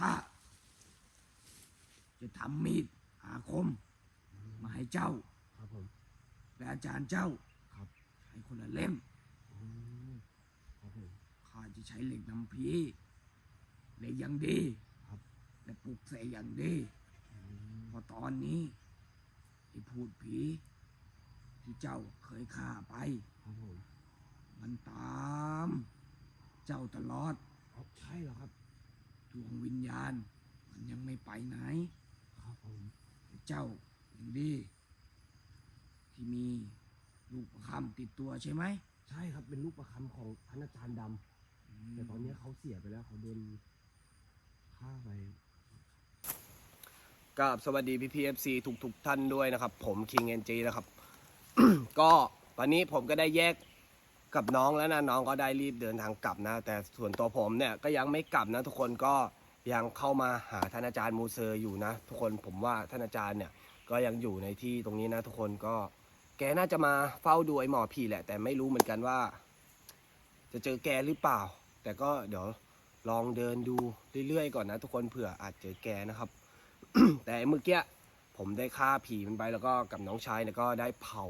ข้า จะทำมีดอาคม มาให้เจ้า ครับผม และอาจารย์เจ้าครับ ใช้คนละเล่มอืมครับผม ข้าจะใช้เหล็กน้ำพีเหล็กอย่างดีครับ และปลุกเสกอย่างดี อืมเพราะตอนนี้ไอ้พูดผี ที่เจ้าเคยฆ่าไป ครับผมมันตาม เจ้าตลอด อ๋อใช่เหรอครับ ดวงวิญญาณ มันยังไม่ไปไหนครับผมแต่เจ้าอย่างดีที่มีลูกประคำติดตัวใช่ไหมใช่ครับเป็นลูกประคำของท่านอาจารย์ดำแต่ตอนนี้เขาเสียไปแล้วเขาโดนฆ่าไปกับสวัสดีพี่พีเอฟซีทุกทุกๆท่านด้วยนะครับ ผมคิงเอ็นจีนะครับ ก็ตอนนี้ผมก็ได้แยก กับน้องแล้วนะน้องก็ได้รีบเดินทางกลับนะ แต่ส่วนตัวผมเนี่ยก็ยังไม่กลับนะทุกคนก็ยังเข้ามาหาท่านอาจารย์มูเซอร์อยู่นะ ทุกคนผมว่าท่านอาจารย์เนี่ยก็ยังอยู่ในที่ตรงนี้นะทุกคนก็แกน่าจะมาเฝ้าดูไอ้หมอผีแหละ แต่ไม่รู้เหมือนกันว่า จะเจอแกหรือเปล่า แต่ก็เดี๋ยวลองเดินดูเรื่อยๆก่อนนะ ทุกคนเผื่ออาจเจอแกนะครับ แต่เมื่อกี้ผมได้ฆ่าผีมันไปแล้วก็กับน้องชายเนี่ยก็ได้เผา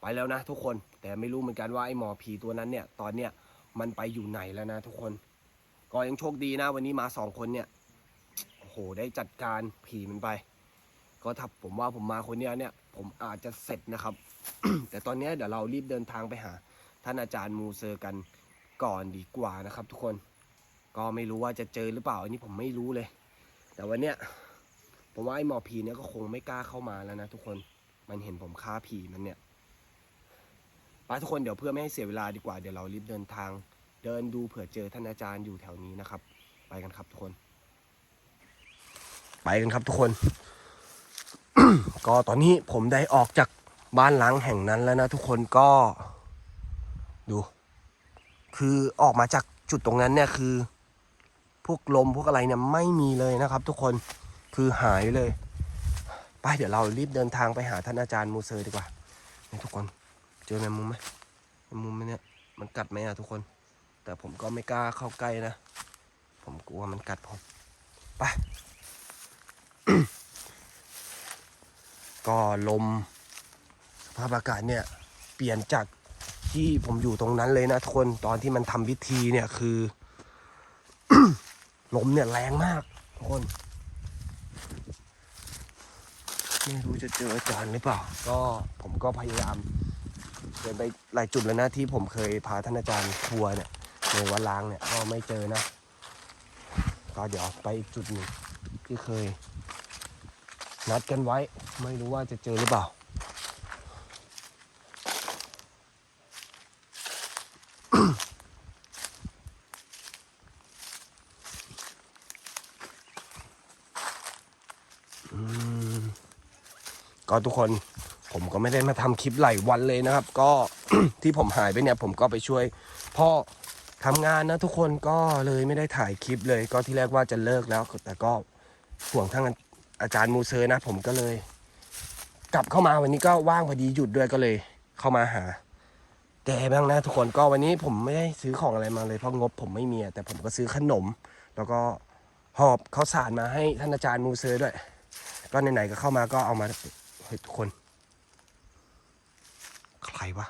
ไปแล้วนะ ทุกคน แต่ไม่รู้เหมือนกันว่าไอ้หมอผีตัวนั้นเนี่ย ตอนเนี้ยมันไปอยู่ไหนแล้วนะทุกคน ก็ยังโชคดีนะ วันนี้มาสองคนเนี่ยโอ้โหได้จัดการผีมันไป ก็ถ้าผมว่าผมมาคนเนี้ยเนี่ย ผมอาจจะเสร็จนะครับ แต่ตอนเนี้ยเดี๋ยวเรารีบเดินทางไปหา ท่านอาจารย์มูเซอร์กันก่อนดีกว่านะครับ ทุกคน ก็ไม่รู้ว่าจะเจอหรือเปล่าอันนี้ผมไม่รู้เลย แต่วันเนี้ยผมว่าไอ้หมอผีเนี่ยก็คงไม่กล้าเข้ามาแล้วนะทุกคน มันเห็นผมฆ่าผีมันเนี่ย ไปทุกคนเดี๋ยวเพื่อไม่ให้เสียเวลาดีกว่าเดี๋ยวเรารีบเดินทาง เดินดูเผื่อเจอท่านอาจารย์อยู่แถวนี้นะครับ ไปกันครับทุกคน ไปกันครับทุกคน ก็ตอนนี้ผมได้ออกจากบ้านหลังแห่งนั้นแล้วนะทุกคนก็ดู คือออกมาจากจุดตรงนั้นเนี่ยคือ พวกลมพวกอะไรเนี่ยไม่มีเลยนะครับ ทุกคนคือหายเลย ไปเดี๋ยวเรารีบเดินทางไปหาท่านอาจารย์มูเซอร์ดีกว่านี่ทุกคน เจอแมงมุมไหมแมงมุมไหมเนี่ยมันกัดไหมอะทุกคน แต่ผมก็ไม่กล้าเข้าใกล้นะ ผมกลัวมันกัดผมไปก็ลม สภาพอากาศเนี่ย เปลี่ยนจากที่ผมอยู่ตรงนั้นเลยนะทุกคนตอนที่มันทำพิธีเนี่ยคือ ลมเนี่ยแรงมากทุกคนไม่รู้จะเจออาจารย์หรือเปล่า ก็ผมก็พยายาม เดินไปหลายจุดแล้วนะที่ผมเคยพาท่านอาจารย์ทัวร์เนี่ยในวัดล้างเนี่ยก็ไม่เจอนะ ก็เดี๋ยวไปอีกจุดหนึ่งที่เคย นัดกันไว้ ไม่รู้ว่าจะเจอหรือเปล่าก็ทุกคน ผมก็ไม่ได้มาทำคลิปหลายวันเลยนะครับ ก็ที่ผมหายไปเนี่ย ผมก็ไปช่วยพ่อทำงานนะทุกคนก็เลยไม่ได้ถ่ายคลิปเลย ก็ที่แรกว่าจะเลิกแล้ว แต่ก็ห่วงทั้งอาจารย์มูเซอร์นะ ผมก็เลย กลับเข้ามาวันนี้ก็ว่างพอดีหยุดด้วยก็เลย เข้ามาหาแกบ้างนะทุกคนก็วันนี้ผมไม่ได้ซื้อของอะไรมาเลยเพราะงบผมไม่มีแต่ผมก็ซื้อขนม แล้วก็หอบข้าวสารมาให้ท่านอาจารย์มูเซอร์ด้วย ก็ไหนๆก็เข้ามาก็เอามาเฮ้ทุกคน ใครวะ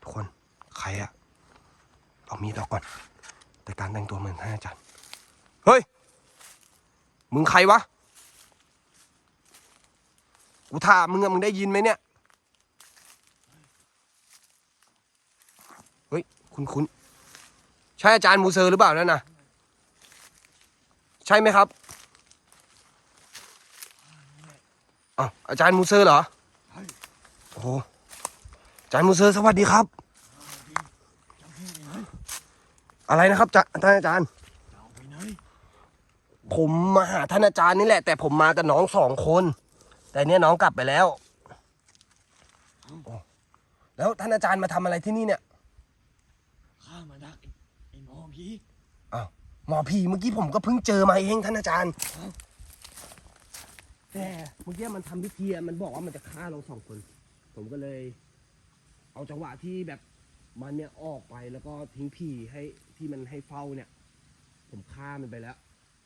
ทุกคนใครอะเอามีดออกก่อน แต่การแต่งตัวเหมือนท่านอาจารย์เฮ้ย มึงใครวะกูถามมึงอะมึงได้ยินไหมเนี่ย เฮ้ย คุณคุณใช่อาจารย์มูเซอร์หรือเปล่านั่นนะใช่ไหมครับ อ้าวอาจารย์มูเซอร์เหรอใช่โอ้โหอาจารย์มูเซอร์สวัสดีครับเจ้าที่ไหนอะไรนะครับจะท่านอาจารย์เจ้าไปไหนผมมาหาท่านอาจารย์นี่แหละ แต่ผมมากับน้องสองคน แต่เนี่ยน้องกลับไปแล้วโอ้แล้วท่านอาจารย์มาทำอะไรที่นี่เนี่ยข้ามาดักไอ้ไอ้หมอผีหมอผีเมื่อกี้ผมก็เพิ่งเจอมาเองท่านอาจารย์เอ้า แต่เมื่อกี้มันทำพิธีอะมันบอกว่ามันจะฆ่าเราสองคน ผมก็เลย เอาจังหวะที่แบบมันเนี่ยออกไปแล้วก็ทิ้งผีให้ที่มันให้เฝ้าเนี่ย ผมฆ่ามันไปแล้ว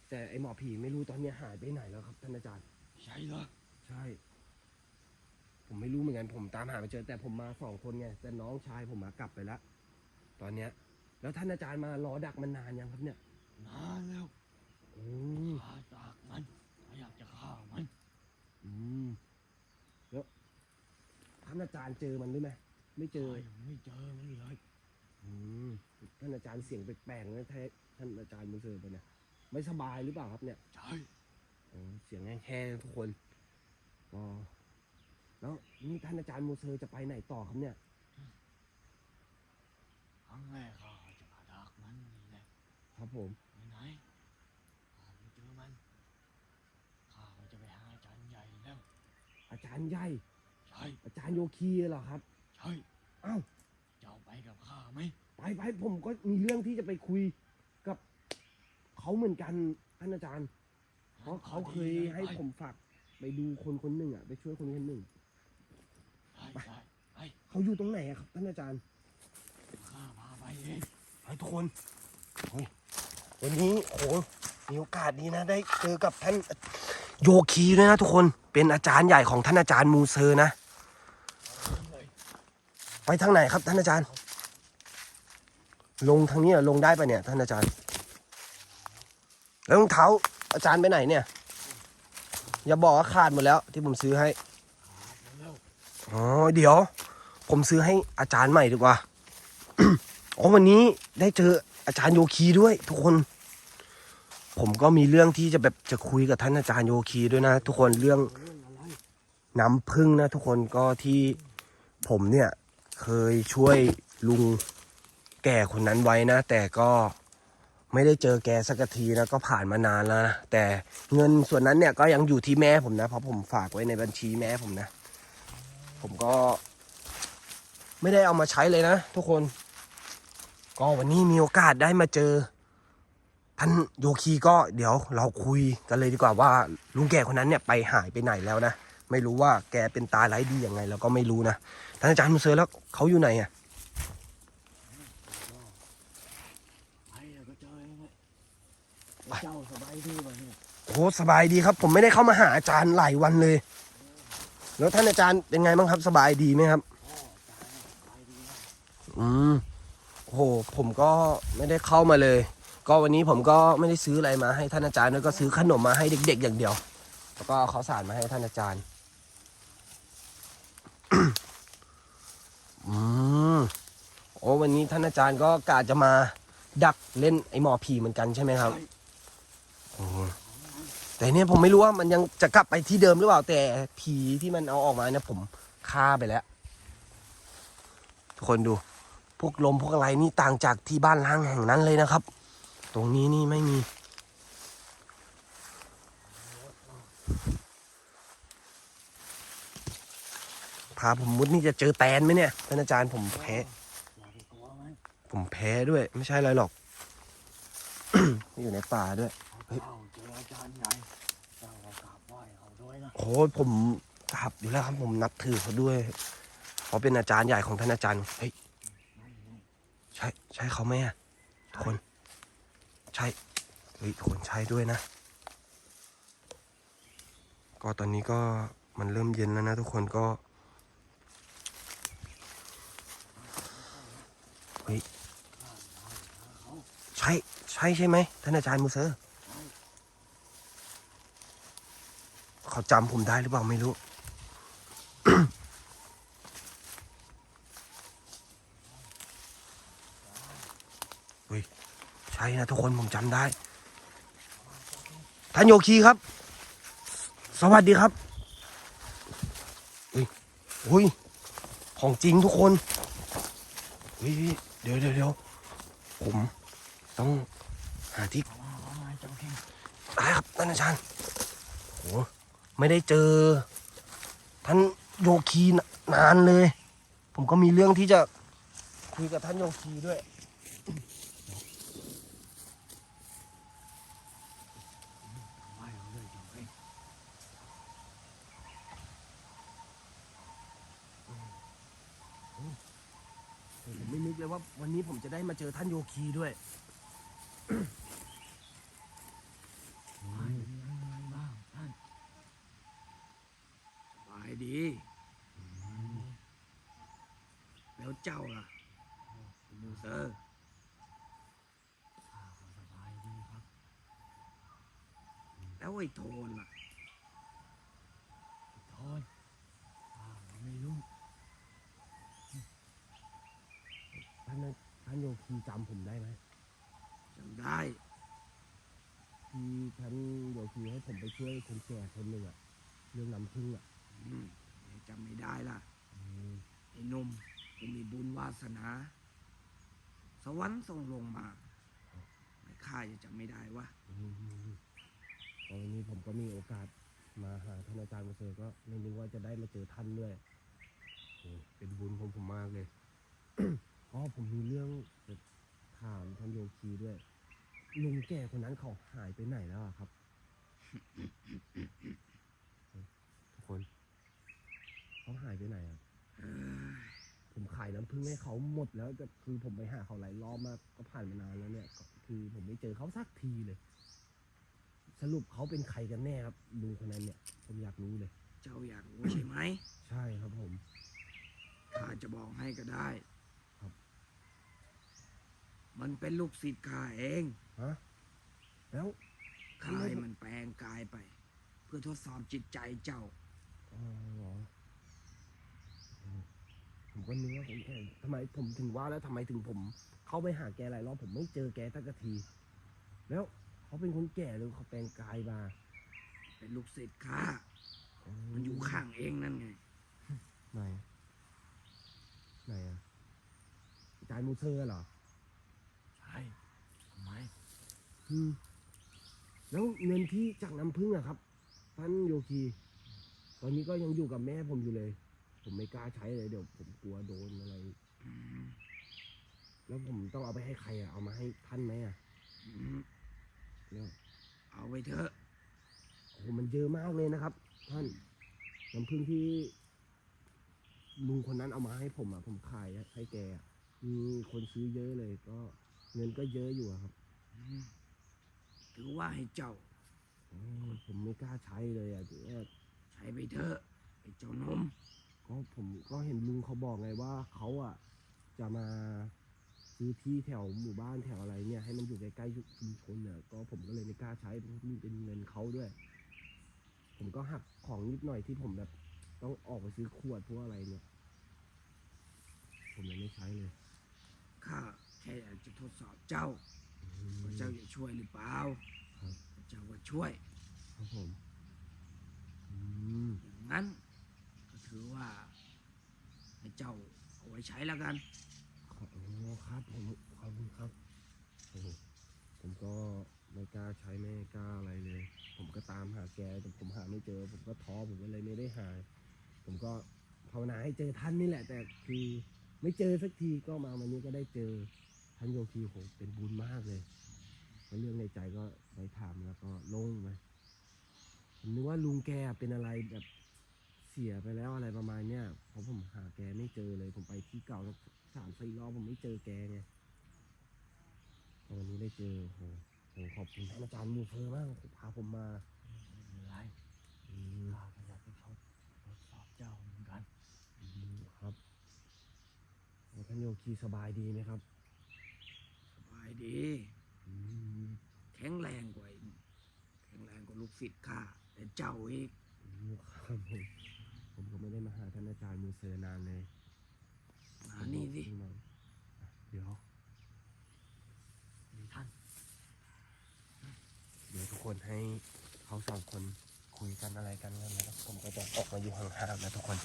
แต่ไอหมอผีไม่รู้ตอนเนี้ยหายไปไหนแล้วครับท่านอาจารย์ ใช่เหรอใช่ ผมไม่รู้เหมือนกันผมตามหาไม่เจอ แต่ผมมาสองคนไงแต่น้องชายผมมากลับไปแล้วตอนเนี้ย แล้วท่านอาจารย์มารอดักมันนานยังครับเนี่ย นานแล้วอืม ข้าจากมันข้าอยากจะฆ่ามัน อืมแล้วท่าน อาจารย์เจอมันด้วยไหมไม่เจอข้ายังไม่เจอมันเลยอืมท่านอาจารย์เสียงแปลกๆนะท่านท่านอาจารย์มุเซอร์ไปเนี่ยไม่สบายหรือเปล่าครับเนี่ยใช่อ๋อเสียงแห้งๆทุกคนก็แล้วนี่ท่านอาจารย์มูเซอร์จะไปไหนต่อครับเนี่ยครั้งแรกข้าจะมาดักมันนี่แหละครับผมไปไหนข้าไม่เจอมันข้าก็จะไปหาอาจารย์ใหญ่แล้ว อาจารย์ใหญ่ใช่อาจารย์โยคีเหรอครับ ใช่อ้าวเจ้าไปกับข้าไหมไปไปผมก็มีเรื่องที่จะไปคุยกับเขาเหมือนกันท่านอาจารย์ เพราะเขาเคยให้ผมฝากไปดูคนคนหนึ่งอะ ไปช่วยคนคนหนึ่งใช่ใช่ไปเขาอยู่ตรงไหนอะครับท่านอาจารย์ข้าพาไปเองไปทุกคนเฮ้ยวันนี้โหมีโอกาสดีนะ ได้เจอกับท่านโยคีด้วยนะทุกคนเป็นอาจารย์ใหญ่ของท่านอาจารย์มูเซอร์นะเลย ไปทางไหนครับท่านอาจารย์ ลงทางนี้ลงได้ปะเนี่ย ท่านอาจารย์ แล้วรองเท้าอาจารย์ไปไหนเนี่ย อย่าบอกว่าขาดหมดแล้วที่ผมซื้อให้อ๋อเดี๋ยว ผมซื้อให้อาจารย์ใหม่ดีกว่าอ๋อวันนี้ได้เจออาจารย์โยคีด้วย ทุกคน ผมก็มีเรื่องที่จะแบบจะคุยกับท่านอาจารย์โยคีด้วยนะ ทุกคนเรื่องน้ำพึ่งนะ ทุกคนก็ที่ผมเนี่ย เคยช่วยลุงแก่คนนั้นไว้นะ แต่ก็ไม่ได้เจอแกสักทีนะก็ผ่านมานานแล้วนะแต่เงินส่วนนั้นเนี่ยก็ยังอยู่ที่แม่ผมนะเพราะผมฝากไว้ในบัญชีแม่ผมนะ ผมก็ ไม่ได้เอามาใช้เลยนะทุกคน ก็วันนี้มีโอกาสได้มาเจอท่านโยคีก็เดี๋ยวเราคุยกันเลยดีกว่าว่าลุงแก่คนนั้นเนี่ยไปหายไปไหนแล้วนะ ไม่รู้ว่าแกเป็นตาไร้ดียังไงเราก็ไม่รู้นะท่านอาจารย์มุเซอร์แล้วเขาอยู่ไหนอะเจ้าสบายดีป่ะเนี่ยโอ้สบายดีครับ ผมไม่ได้เข้ามาหาอาจารย์หลายวันเลย แล้วท่านอาจารย์เป็นไงบ้างครับ สบายดีไหมครับอืมโอ้โหผมก็ไม่ได้เข้ามาเลย ก็วันนี้ผมก็ไม่ได้ซื้ออะไรมาให้ท่านอาจารย์แล้วก็ซื้อขนมมาให้เด็ก ๆ อย่างเดียว แล้วก็เข้าวสารมาให้ท่านอาจารย์ อืมโอ้วันนี้ท่านอาจารย์ก็กะจะมาดักเล่นไอ้หมอผีเหมือนกันใช่ไหมครับโอ้แต่เนี่ยผมไม่รู้ว่ามันยังจะกลับไปที่เดิมหรือเปล่าแต่ผีที่มันเอาออกมาเนี่ยผมฆ่าไปแล้ว ทุกคนดู พวกลมพวกอะไรนี่ต่างจากที่บ้านล้างแห่งนั้นเลยนะครับ ตรงนี้นี่ไม่มี พาผมมุดนี่จะเจอแตนไหมเนี่ยท่านอาจารย์ผมแพ้ อย่าไปกลัวมัน ผมแพ้ด้วย ไม่ใช่อะไรหรอก อยู่ในป่าด้วย เฮ้ย เจ้าเจออาจารย์ใหญ่เจ้าก็กราบไหว้เขาด้วยนะโอ้ยผมกราบอยู่แล้วครับผมนับถือเขาด้วยเขาเป็นอาจารย์ใหญ่ของท่านอาจารย์เฮ้ยนั่นนี่ใช่ใช่เขาไหมอะทุกคน ใช่เฮ้ยทุกคนใช่ด้วยนะ ก็ตอนนี้ก็มันเริ่มเย็นแล้วนะทุกคนก็เฮ้ยใช่ใช่ใช่ไหมท่านอาจารย์มูเซอร์เขาจำผมได้หรือเปล่าไม่รู้ใช่นะทุกคนผมจำได้ ท่านโยคีครับ สวัสดีครับอุ้ยอุ้ย ของจริงทุกคนอุ้ยเดี๋ยวเดี๋ยวเดี๋ยวผม ต้องหาที่เอามาเอามาเจ้าเข่งได้ครับท่านอาจารย์โหไม่ได้เจอ ท่านโยคีนานเลย ผมก็มีเรื่องที่จะคุยกับท่านโยคีด้วยผมไม่นึกเลยว่าวันนี้ผมจะได้มาเจอท่านโยคีด้วย เป็นยังไงบ้างท่านสบายดี แล้วเจ้าล่ะมูเซอร์ข้าก็สบายดีครับ แล้วไอ้โทนล่ะโทนข้าก็ไม่รู้ ท่านท่านโยคีจำผมได้ไหม จำได้ ที่ท่านโยคีให้ผมไปช่วยคนแก่คนหนึ่งอะเรื่องน้ำพึ่งอะ อืมแต่จำไม่ได้ล่ะ ไอ้หนุ่มกูมีบุญวา สนา สวรรค์ส่งลงมาไม่ข้าจะจำไม่ได้วะอืมตอนนี้ผมก็มีโอกาสมาหาท่านอาจารย์มาเจอก็ไม่นึกว่าจะได้มาเจอท่านด้วยโอ้เป็นบุญของผมมากเลยอ๋อผมมีเรื่องจะถามท่านโยคีด้วยลุงแก่คนนั้นเขาหายไปไหนแล้วอะครับ ทุกคน เขาหายไปไหนอะเอ้ย ผมขายน้ำผึ้งให้เขาหมดแล้วแต่คือผมไปหาเขาหลายรอบมากก็ผ่านมานานแล้วเนี่ยก็คือผมไม่เจอเขาสักทีเลย สรุปเขาเป็นใครกันแน่ครับลุงคนนั้นเนี่ยผมอยากรู้เลย เจ้าอยากรู้ใช่ไหมใช่ครับผม ข้าจะบอกให้ก็ได้ครับ มันเป็นลูกศิษย์ข้าเองฮะแล้วข้าให้มันแปลงกายไป เพื่อทดสอบจิตใจเจ้า อ๋อเหรออืม ผมก็นึกว่าผมแค่ทำไมผมถึงว่าแล้วทำไมถึงผม เข้าไปหาแกหลายรอบผมไม่เจอแกสักที แล้วเขาเป็นคนแก่หรือเขาแปลงกายมาเป็นลูกศิษย์ข้ามันอยู่ข้างเองนั่นไง ไหนไหนอะอาจารย์มูเซอร์เหรอใช่ทำไมอืมแล้วเงินที่จากน้ำพึ่งอะครับท่านโยคี ตอนนี้ก็ยังอยู่กับแม่ผมอยู่เลย ผมไม่กล้าใช้เลยเดี๋ยวผมกลัวโดนอะไร อืมแล้วผมต้องเอาไปให้ใครอะเอามาให้ท่านไหมอะอืมเนี่ยเอาไว้เถอะโอ้โหมันเยอะมากเลยนะครับ ท่านน้ำพึ่งที่ลุงคนนั้นเอามาให้ผมอะผมขายอะให้แกอะมีคนซื้อเยอะเลยก็เงินก็เยอะอยู่อะครับอืมถือว่าให้เจ้า โอ้ยผมไม่กล้าใช้เลยอะถือว่าใช้ไปเถอะไอ้เจ้านม ก็ผมก็เห็นลุงเขาบอกไงว่าเขาอะจะมาซื้อที่แถวหมู่บ้านแถวอะไรเนี่ยให้มันอยู่ใกล้ๆชุมชนเนี่ยก็ผมก็เลยไม่กล้าใช้เพราะมันเป็นเงินเขาด้วย ผมก็หักของนิดหน่อยที่ผมแบบต้องออกไปซื้อขวดพวกอะไรเนี่ย ผมเลยไม่ใช้เลยข้าแค่อยากจะทดสอบเจ้าว่าเจ้าจะช่วยหรือเปล่าครับเจ้าก็ช่วยครับผม อืมอย่างนั้นก็ ถือว่าให้เจ้าเอาไว้ใช้แล้วกัน ขอบคุณครับผมขอบคุณครับโอ้โหผมก็ไม่กล้าใช้ไม่กล้าอะไรเลย ผมก็ตามหาแกแต่ผมหาไม่เจอ ผมก็ท้อผมก็เลยไม่ได้หา ผมก็ภาวนาให้เจอท่านนี่แหละ แต่คือไม่เจอสักทีก็มาวันนี้ก็ได้เจอท่านโยคีโหเป็นบุญมากเลยแล้วเรื่องในใจก็ไปถามแล้วก็โล่งไปผมนึกว่าลุงแกเป็นอะไรแบบ สียไปแล้วอะไรประมาณเนี้ยเพราะผมหาแกไม่เจอเลย ผมไปที่เก่าแล้วสามสี่รอบผมไม่เจอแกไงพอวันนี้ได้เจอโหผมขอบคุณท่านอาจารย์มูเฟอร์มากพาผมมาไม่เป็นไรอืมข้าก็อยากจะทดทดสอบเจ้าเหมือนกันอืมครับแล้วท่านโยคีสบายดีไหมครับ สบายดีอืมแข็งแรงกว่าอีกแข็งแรงกว่าลูกศิษย์ข้าแต่เจ้าอีกอืมครับผม ผมก็ไม่ได้มาหาท่านอาจารย์มูเซอร์นานเลยมานี่สิผมบอกอะเดี๋ยวท่าน เดี๋ยวทุกคนให้เขาสองคนคุยกันอะไรกันกันนะครับผมก็จะออกมาอยู่ห่างๆนะทุกคน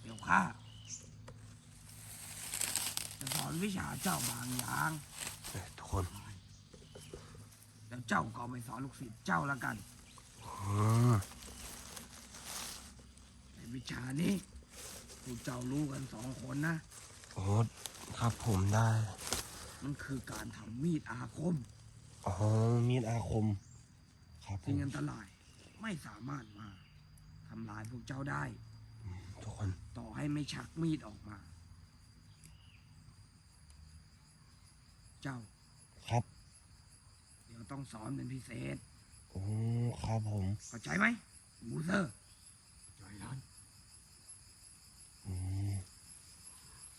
เดี๋ยวข้าจะสอนวิชาเจ้าบางอย่างเนี่ยทุกคน แล้วเจ้าก็เอาไปสอนลูกศิษย์เจ้าละกันอืม ในวิชานี้พวกเจ้ารู้กันสองคนนะ โอ้ครับผมได้ มันคือการทำมีดอาคม อ๋อ มีดอาคม ครับผสิ่งมอันตรายไม่สามารถมาทำลายพวกเจ้าได้อืทุกคน ต่อให้ไม่ชักมีดออกมา เจ้าครับ เดี๋ยวต้องสอนเป็นพิเศษ อืมครับผมเข้าใจไหมมูเซอร์ใจร้อนอืม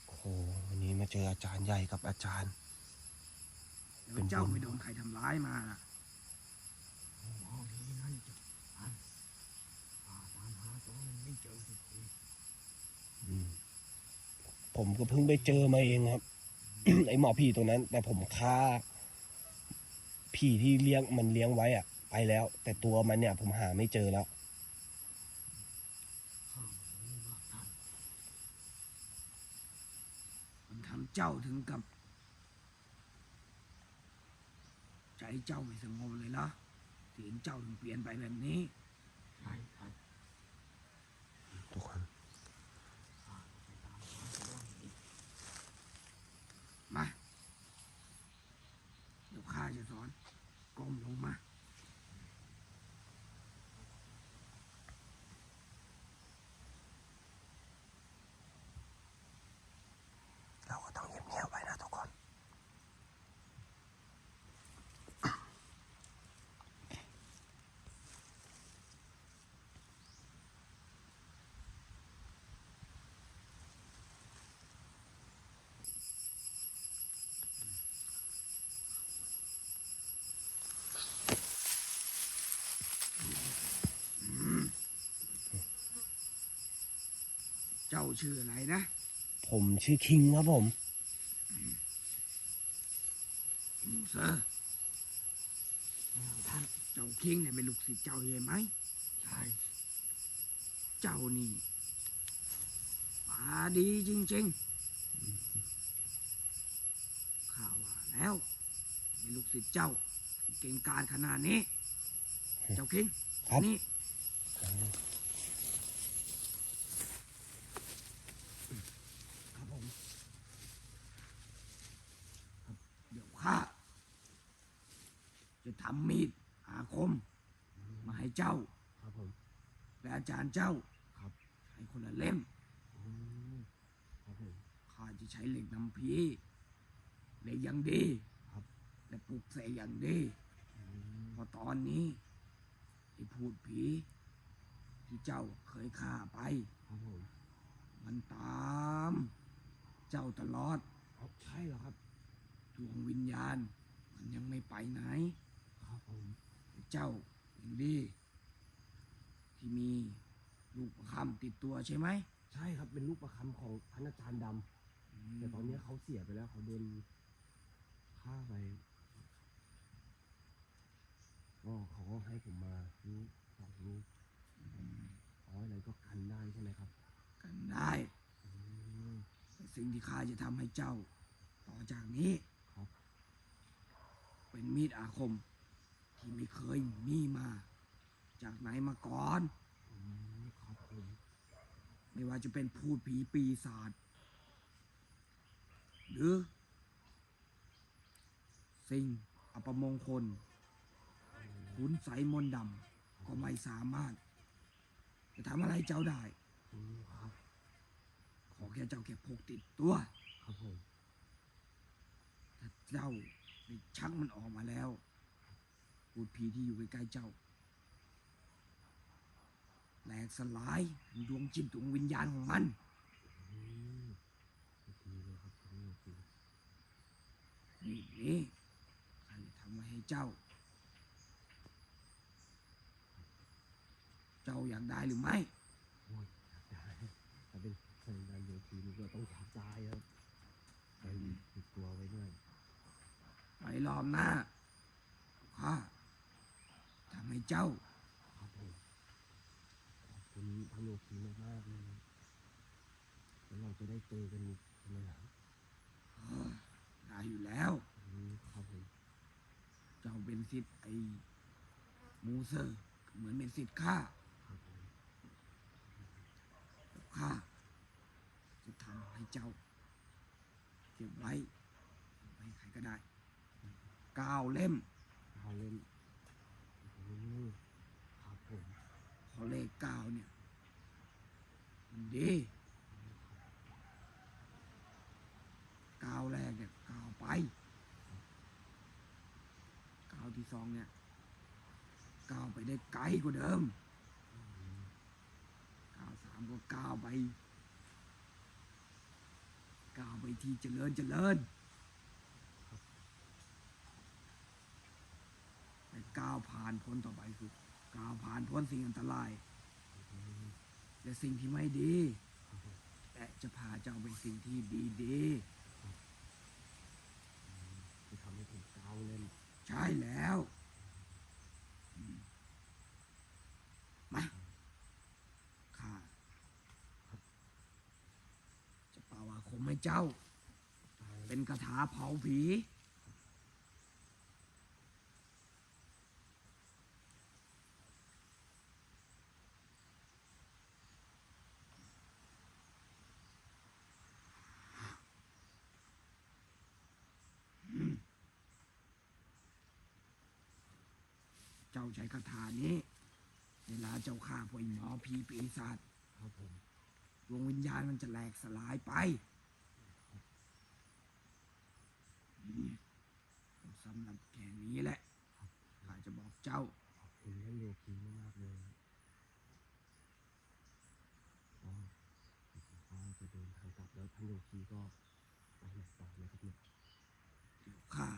โอ้โหวันนี้มาเจออาจารย์ใหญ่กับอาจารย์เดี๋ยวเป็นเจ้าบุญไม่โดนใครทำร้ายมานะหมอนี้นั่นจะอันป่าตามหาตัวไม่เจอสักทีอืมผมก็เพิ่งไปเจอมาเองครับ ไอหมอผีตัวนั้น แต่ผมฆ่าผีที่เลี้ยงมันเลี้ยงไว้อะ ไปแล้ว แต่ตัวมันเนี่ยผมหาไม่เจอแล้วข้ารู้ว่าท่านมันทำเจ้าถึงกับ ใจเจ้าไม่สงบเลยละถึงเจ้าถึงเปลี่ยนไปแบบนี้ใช่ท่านทุกคนข้าไปตามหาตัวอีกมา เดี๋ยวข้าจะสอนก้มลงมาเราก็ต้องเงียบๆไว้นะทุกคน เจ้าชื่ออะไรนะ ผมชื่อคิงครับผมมูเซอร์แล้วท่านเจ้าคิงเนี่ยเป็นลูกศิษย์เจ้าใช่ไหมใช่เจ้านี่ปาดีจริงๆข้าว่าแล้วมีลูกศิษย์เจ้า เก่งกาจขนาดนี้ เจ้าคิงครับนี่ครับผมครับเดี๋ยว ข้า จะทำมีดอาคม มาให้เจ้า ครับผม และอาจารย์เจ้าครับ ให้คนละเล่มอืมครับผม ข้าจะใช้เหล็กนำพีเหล็กอย่างดีครับ และปลุกเสกอย่างดี อืมเพราะตอนนี้ไอ้พูดผี ที่เจ้าเคยฆ่าไป ครับผมมันตาม เจ้าตลอด อ๋อใช่เหรอครับ ดวงวิญญาณ มันยังไม่ไปไหนครับผมเจ้าอย่างดีที่มีลูกประคำติดตัวใช่ไหมใช่ครับเป็นลูกประคำของท่านอาจารย์ดำแต่ตอนนี้เขาเสียไปแล้วเขาโดนฆ่าไปก็เขาก็ให้ผมมาลูกสองลูกอ๋ออะไรก็กันได้ใช่ไหมครับ กันได้อืมแต่สิ่งที่ข้าจะทำให้เจ้า ต่อจากนี้ครับ เป็นมีดอาคม ที่ไม่เคยมีมา จากไหนมาก่อนอืมครับผมไม่ว่าจะเป็นพูดผีปีศาจหรือ สิ่งอัปมงคลขุนใสมนต์ดำก็ไม่สามารถ จะทำอะไรเจ้าได้ อืมครับ ขอแค่เจ้าเก็บพกติดตัว ครับผม ถ้าเจ้า ได้ชักมันออกมาแล้วพูดผีที่อยู่ใกล้ๆเจ้าแหลกสลายดวงจิตดวงวิญญาณของมันนี่นี่ข้าจะทำไว้ให้เจ้า เจ้าอยากได้หรือไม่โอ้ยอยากได้ถ้าเป็นพลังงานโยทีนี่ก็ต้องอยากได้ครับไปติดตัวไว้ ด้วยไปรอบหน้าข้าทำให้เจ้าครับผมขอบคุณพระโยคีมากๆเลยแล้วเราจะได้เจอกันอีกใช่ไหมครับเออได้อยู่แล้วอืมครับผมเจ้าเป็นสิทธิ์ไอ้มูเซอร์เหมือนเป็นสิทธิ์ข้าครับผมข้าจะทำให้เจ้า เก็บไว้ไว้ใครก็ได้ เก้าเล่มเอาเล่นอืมครับผมพอเลขเก้าเนี่ยมคนดีก้าวแรกเนี่ยก้าวไปก้าวที่สองเนี่ยก้าวไปได้ไกลกว่าเดิมก้าวสามก็ก้าวไป ก้าวไปที่เจริญเจริญแต่ ก้าวผ่านพ้นต่อไปคือก้าวผ่านพ้นสิ่งอันตราย และสิ่งที่ไม่ดี และจะพาเจ้าไปสิ่งที่ดีดีที่ทำให้ผมก้าวเล่นๆใช่แล้วอืมมาข้าจะป่าวาคมให้เจ้า เป็นคาถาเผาผีาใช้คาถานี้ เวลาเจ้าฆ่าพวกไอ้หมอผีปีศาจครับผมดวงวิญญาณมันจะแหลกสลายไปอืมสำหรับแค่นี้แหละข้าจะบอกเจ้าขอบคุณท่านโยคีมากๆเลยก็ผมก็จะเดินทางกลับแล้วท่านโยคีก็ไปไหนต่อไหมครับเนี่ยเดี๋ยวข้า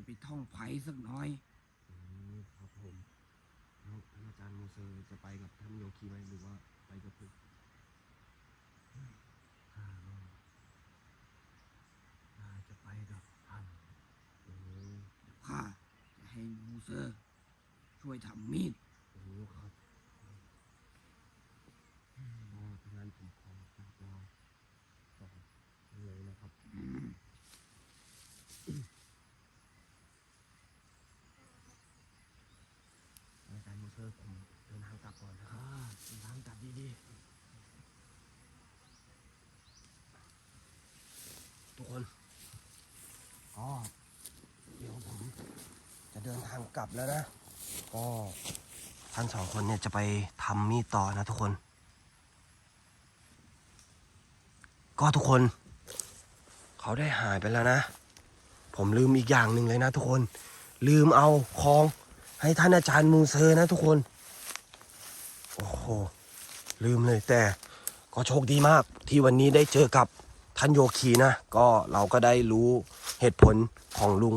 จะไปท่องไผ่สักหน่อย อืมครับผมแล้วท่านอาจารย์มูเซอร์จะไปกับท่านโยคีไหมหรือว่าไปกับผมข้าก็น่าจะไปกับท่านอืมเดี๋ยวข้าจะให้มูเซอร์ ช่วยทำมีด โอ้ครับก็ถ้างั้นผมขอกราบลาต่อเลยนะครับ อืม อาจารย์มูเซอร์ผมเดินทางกลับก่อนนะครับเดินทางกลับดีๆ ทุกคนก็เดี๋ยวผมจะเดินทาง กลับแล้วนะ ก็ท่านสองคนเนี่ยจะไปทำมีดต่อนะทุกคน ก็ทุกคน เขาได้หายไปแล้วนะ ผมลืมอีกอย่างหนึ่งเลยนะทุกคน ลืมเอาของให้ท่านอาจารย์มูเซอร์นะทุกคน โอ้โห ลืมเลยแต่ก็โชคดีมากที่วันนี้ได้เจอกับท่านโยคีนะ ก็เราก็ได้รู้เหตุผลของลุง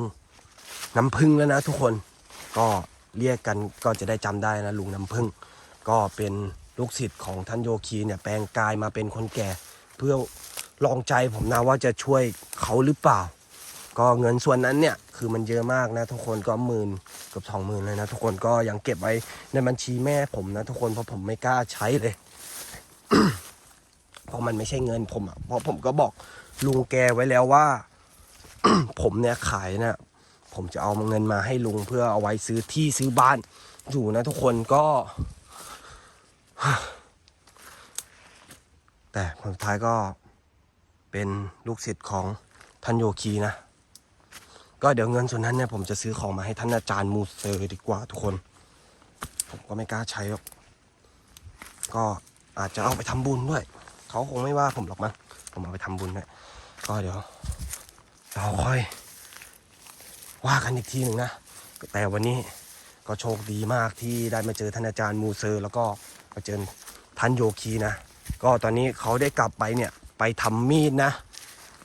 น้ำพึ่งแล้วนะทุกคน ก็เรียกกันก็จะได้จำได้นะลุงน้ำพึ่ง ก็เป็นลูกศิษย์ของท่านโยคีเนี่ยแปลงกายมาเป็นคนแก่ เพื่อลองใจผมนะว่าจะช่วยเขาหรือเปล่า ก็เงินส่วนนั้นเนี่ยคือมันเยอะมากนะทุกคนก็หมื่นเกือบสองหมื่นเลยนะทุกคนก็ยังเก็บไว้ในบัญชีแม่ผมนะทุกคนเพราะผมไม่กล้าใช้เลยเพราะมันไม่ใช่เงินผมอะเพราะผมก็บอกลุงแกไว้แล้วว่า ผมเนี่ยขายเนี่ย ผมจะเอาเงินมาให้ลุงเพื่อเอาไว้ซื้อที่ซื้อบ้านอยู่นะทุกคนก็ แต่ผลสุดท้ายก็เป็นลูกศิษย์ของท่านโยคีนะ ก็เดี๋ยวเงินส่วนนั้นเนี่ยผมจะซื้อของมาให้ท่านอาจารย์มูเซอร์ดีกว่าทุกคน ผมก็ไม่กล้าใช้หรอกก็อาจจะเอาไปทำบุญด้วย เขาคงไม่ว่าผมหรอกมั้งผมเอาไปทำบุญด้วยก็เดี๋ยวเราค่อย ว่ากันอีกทีหนึ่งนะ แต่วันนี้ก็โชคดีมากที่ได้มาเจอท่านอาจารย์มูเซอร์ แล้วก็มาเจอท่านโยคีนะ ก็ตอนนี้เขาได้กลับไปเนี่ยไปทำมีดนะ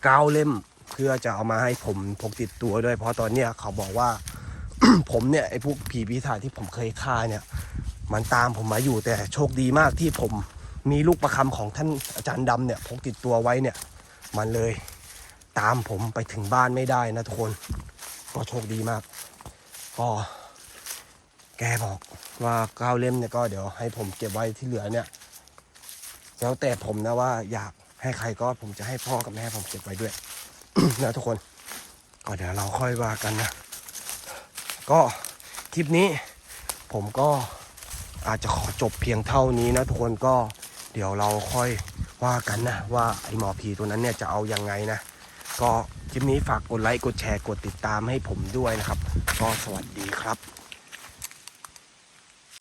ก้าเล่มเพื่อจะเอามาให้ผมพกติดตัวด้วย เพราะตอนเนี้ยเขาบอกว่า ผมเนี่ยไอ้พวกผีปีศาจที่ผมเคยฆ่าเนี่ย มันตามผมมาอยู่แต่โชคดีมากที่ผมมีลูกประคำของท่านอาจารย์ดำเนี่ยพกติดตัวไว้เนี่ย มันเลยตามผมไปถึงบ้านไม่ได้นะทุกคน ก็โชคดีมาก ก็แกบอกว่าเก้าเล่มเนี่ยก็เดี๋ยวให้ผมเก็บไว้ที่เหลือเนี่ยแล้วแต่ผมนะว่าอยากให้ใครก็ผมจะให้พ่อกับแม่ผมเก็บไว้ด้วยนะทุกคนก็เดี๋ยวเราค่อยว่ากันนะ ก็คลิปนี้ผมก็อาจจะขอจบเพียงเท่านี้นะทุกคนก็เดี๋ยวเราค่อยว่ากันนะ ว่าไอหมอผีตัวนั้นเนี่ยจะเอายังไงนะ ก็คลิปนี้ฝากกดไลค์กดแชร์กดติดตามให้ผมด้วยนะครับ ก็สวัสดีครับ